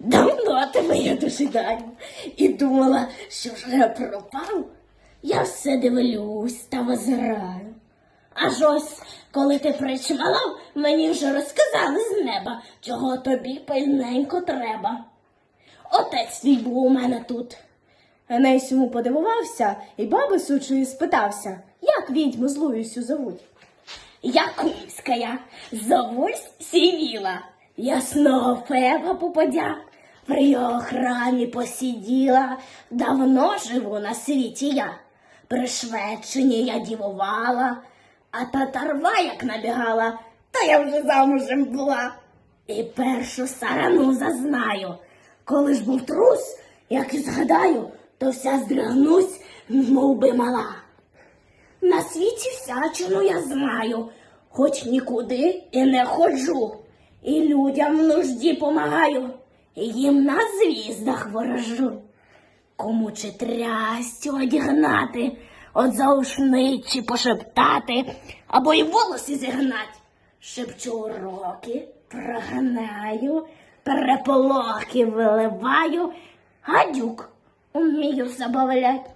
Давно тебе я дожидаю і думала, що вже пропав. Я все дивлюсь та озираю. Аж ось, коли ти причмалав, мені вже розказали з неба, чого тобі пильненько треба. Отець твій був у мене тут. Еней йому подивувався і баби сучої спитався, як відьму злуюсю зовуть. Я кумська, я, зовусь сівіла, ясного феба попадя, при його храмі посиділа, давно живу на світі я, при Шведщині я дівувала, а татарва як набігала, та я вже замужем була. І першу сарану зазнаю, коли ж був трус, як і згадаю, то вся здригнусь, мов би мала. На світі всячину я знаю, хоч нікуди і не ходжу, і людям в нужді помагаю, їм на звіздах ворожу. Кому чи трястю одігнати, от заушничі пошептати, або й волоси зігнать. Шепчу уроки, прогнаю, переполохи виливаю, гадюк умію забавлять.